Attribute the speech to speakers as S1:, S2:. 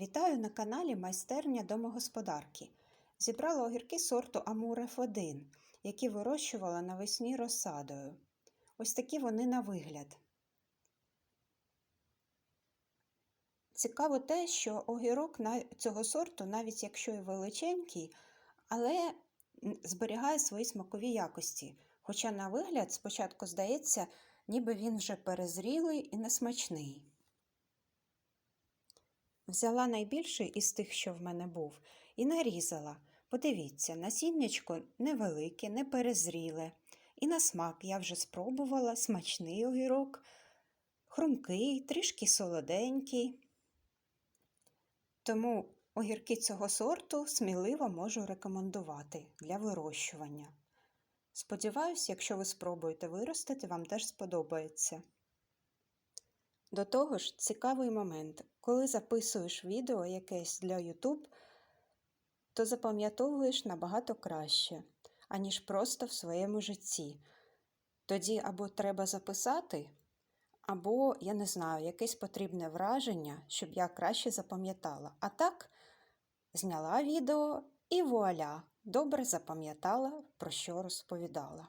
S1: Вітаю на каналі Майстерня домогосподарки. Зібрала огірки сорту Амуреф 1, які вирощувала навесні розсадою. Ось такі вони на вигляд. Цікаво те, що огірок цього сорту, навіть якщо і величенький, але зберігає свої смакові якості. Хоча на вигляд спочатку здається, ніби він вже перезрілий і несмачний. Взяла найбільший із тих, що в мене був, і нарізала. Подивіться, насіннячко невелике, не перезріле. І на смак я вже спробувала смачний огірок, хрумкий, трішки солоденький. Тому огірки цього сорту сміливо можу рекомендувати для вирощування. Сподіваюсь, якщо ви спробуєте виростити, вам теж сподобається. До того ж, цікавий момент. Коли записуєш відео якесь для YouTube, то запам'ятовуєш набагато краще, аніж просто в своєму житті. Тоді або треба записати, або, я не знаю, якесь потрібне враження, щоб я краще запам'ятала. А так, зняла відео і вуаля, добре запам'ятала, про що розповідала.